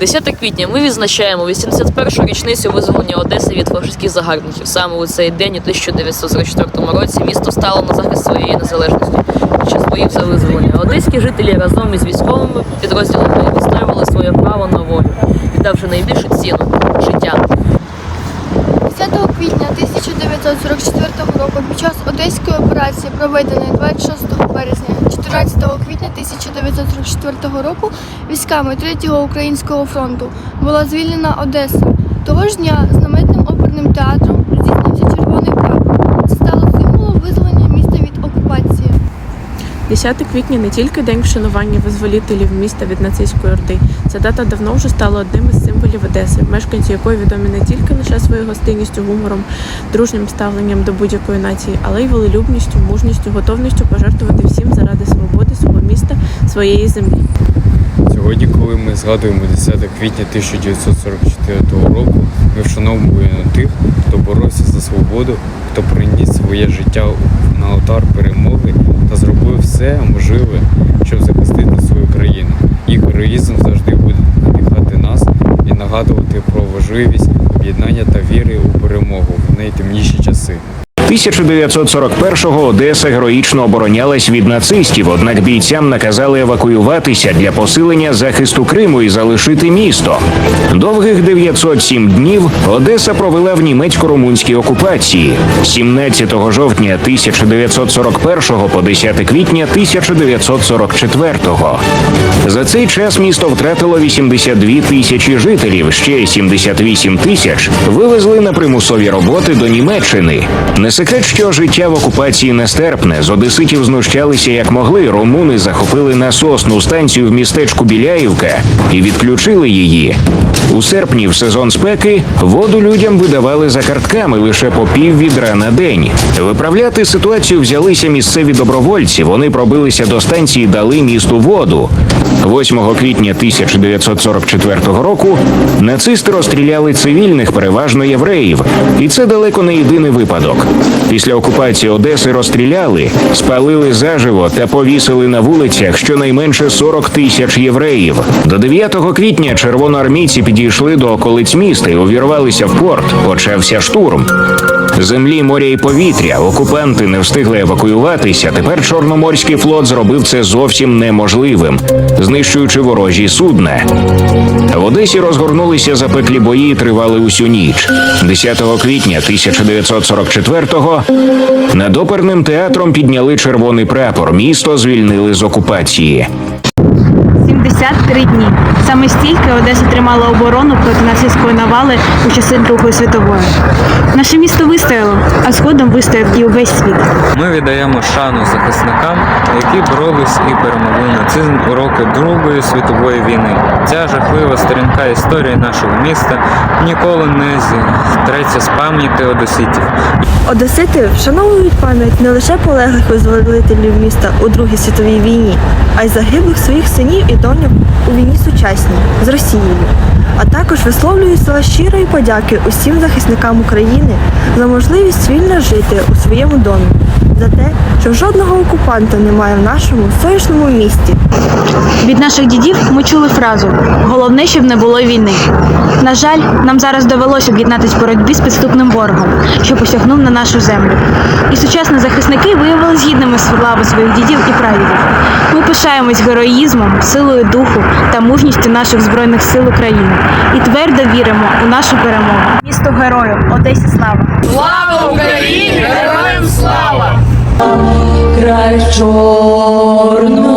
10 квітня ми відзначаємо 81-шу річницю визволення Одеси від фашистських загарбників. Саме у цей день, у 1944 році, місто стало на захист своєї незалежності під час боїв за визволення. Одеські жителі разом із військовими підрозділами відстоювали своє право на волю, віддавши найбільшу ціну життя. 10 квітня 1944 року під час Одеської операції, проведеної 26 березня 14 квітня 1944 року військами 3-го Українського фронту була звільнена Одеса. Того ж дня знаменитим оперним театром здійснився червоний прапор. Це стало символом визволення міста від окупації. 10 квітня не тільки день вшанування визволітелів міста від нацистської орди. Ця дата давно вже стала одним із символів Одеси, мешканці якої відомі не тільки лише своєю гостинністю, гумором, дружнім ставленням до будь-якої нації, але й волелюбністю, мужністю, готовністю пожертвувати всім заради своєї землі. Сьогодні, коли ми згадуємо 10 квітня 1944 року, ми вшановуємо тих, хто боровся за свободу, хто приніс своє життя на алтар перемоги та зробив все можливе, щоб захистити свою країну. Їх героїзм завжди буде надихати нас і нагадувати про важливість об'єднання та віри у перемогу в найтемніші часи. 1941-го Одеса героїчно оборонялась від нацистів, однак бійцям наказали евакуюватися для посилення захисту Криму і залишити місто. Довгих 907 днів Одеса провела в німецько-румунській окупації 17 жовтня 1941 по 10 квітня 1944-го. За цей час місто втратило 82 тисячі жителів. Ще 78 тисяч вивезли на примусові роботи до Німеччини. Секрет, що життя в окупації нестерпне. З одеситів знущалися як могли. Румуни захопили насосну станцію в містечку Біляївка і відключили її. У серпні, в сезон спеки, воду людям видавали за картками лише по пів відра на день. Виправляти ситуацію взялися місцеві добровольці. Вони пробилися до станції, дали місту воду. 8 квітня 1944 року нацисти розстріляли цивільних, переважно євреїв, і це далеко не єдиний випадок. Після окупації Одеси розстріляли, спалили заживо та повісили на вулицях щонайменше 40 тисяч євреїв. До 9 квітня червоноармійці підійшли до околиць міста і увірвалися в порт. Почався штурм. Землі, моря і повітря окупанти не встигли евакуюватися. Тепер Чорноморський флот зробив це зовсім неможливим, знищуючи ворожі судна. В Одесі розгорнулися запеклі бої і тривали усю ніч. 10 квітня 1944-го над оперним театром підняли червоний прапор. Місто звільнили з окупації. 73 дні. Саме стільки Одеса тримала оборону проти нацистської навали у часи Другої світової. Наше місто вистояло, а згодом вистояв і увесь світ. Ми віддаємо шану захисникам, які боролись і перемогли нацизм у роки Другої світової війни. Ця жахлива сторінка історії нашого міста ніколи не зітреться з пам'яті одеситів. Одесити вшановують пам'ять не лише полеглих визволителів міста у Другій світовій війні, а й загиблих своїх синів і доньок у війні сучасній з Росією. А також висловлюю слова щирої подяки усім захисникам України за можливість вільно жити у своєму домі, за те, що жодного окупанта немає в нашому сонячному місті. Від наших дідів ми чули фразу Головне, щоб не було війни. На жаль, нам зараз довелося об'єднатися в боротьбі з підступним ворогом, що посягнув на нашу землю. І сучасні захисники виявилися гідними слави своїх дідів і прадідів. Ми пишаємось героїзмом, силою духу та мужністю наших збройних сил України і твердо віримо у нашу перемогу. Місто герою, Одесі слава! край чорного.